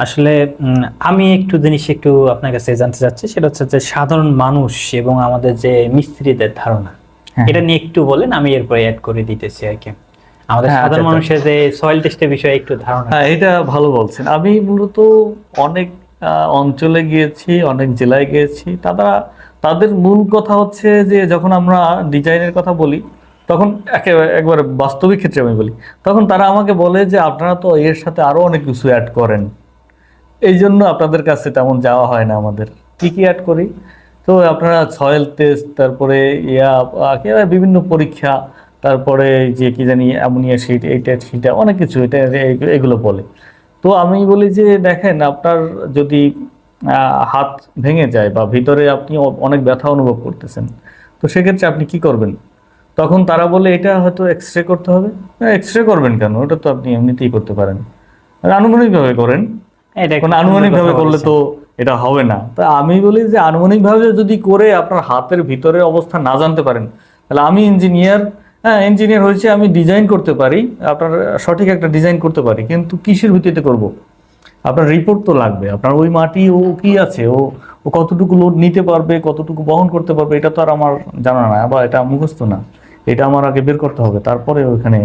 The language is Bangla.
আসলে আমি একটু জিনিস একটু আপনার কাছে জানতে চাচ্ছি সেটা হচ্ছে যে সাধারণ মানুষ এবং আমাদের যে মিস্ত্রিদের ধারণা হ্যাঁ। এটা নিয়ে একটু বলেন আমি এরপরে অ্যাড করে দিতেছি আর কি। আমাদের হ্যাঁ, সাধারণ আচ্ছা, মানুষের যে সয়েল টেস্টের বিষয়ে একটু ধারণা। হ্যাঁ এটা ভালো বলছেন। আমি মূলত অনেক অঞ্চলে গিয়েছি অনেক জেলায় গিয়েছি। তারা তাদের মূল কথা হচ্ছে যে যখন আমরা ডিজাইনের কথা বলি তখন একেবারে একবারে বাস্তবিক ক্ষেত্রে আমি বলি তখন তারা আমাকে বলে যে আপনারা তো এর সাথে আরও অনেক কিছু অ্যাড করেন। এই জন্য আপনাদের কাছে তেমন যাওয়া হয় না আমাদের। কি কি অ্যাড করি? তো আপনারা সয়েল টেস্ট তারপরে ইয়া বিভিন্ন পরীক্ষা, তারপরে যে কি জানি অ্যামোনিয়া শিট এইটা সেটা অনেক কিছু এটা এগুলো বলে। তো আমি বলি যে দেখেন, আপনার যদি হাত ভেঙে যায় বা ভিতরে আপনি অনেক ব্যথা অনুভব করতেছেন, তো সেক্ষেত্রে আপনি কি করবেন? তখন তারা বলে এটা হয়তো এক্স রে করতে হবে। এক্স রে করবেন কেন? ওটা তো আপনি এমনিতেই করতে পারেন। আনুমানিকভাবে করেন। আনুমানিকভাবে করলে তো এটা হবে না। তা আমি বলি যে আনুমানিকভাবে যদি করে আপনার হাতের ভিতরের অবস্থা না জানতে পারেন তাহলে আমি ইঞ্জিনিয়ার হ্যাঁ ইঞ্জিনিয়ার হয়েছে আমি ডিজাইন করতে পারি আপনার সঠিক একটা ডিজাইন করতে পারি কিন্তু কিসের ভিত্তিতে করব? আপনার রিপোর্ট তো লাগবে আপনার ওই মাটি ও কি আছে ও ও কতটুকু লোড নিতে পারবে কতটুকু বহন করতে পারবে এটা তো আর আমার জানা না বা এটা মুখস্থ না এটা আমার আগে বের করতে হবে তারপরে ওইখানে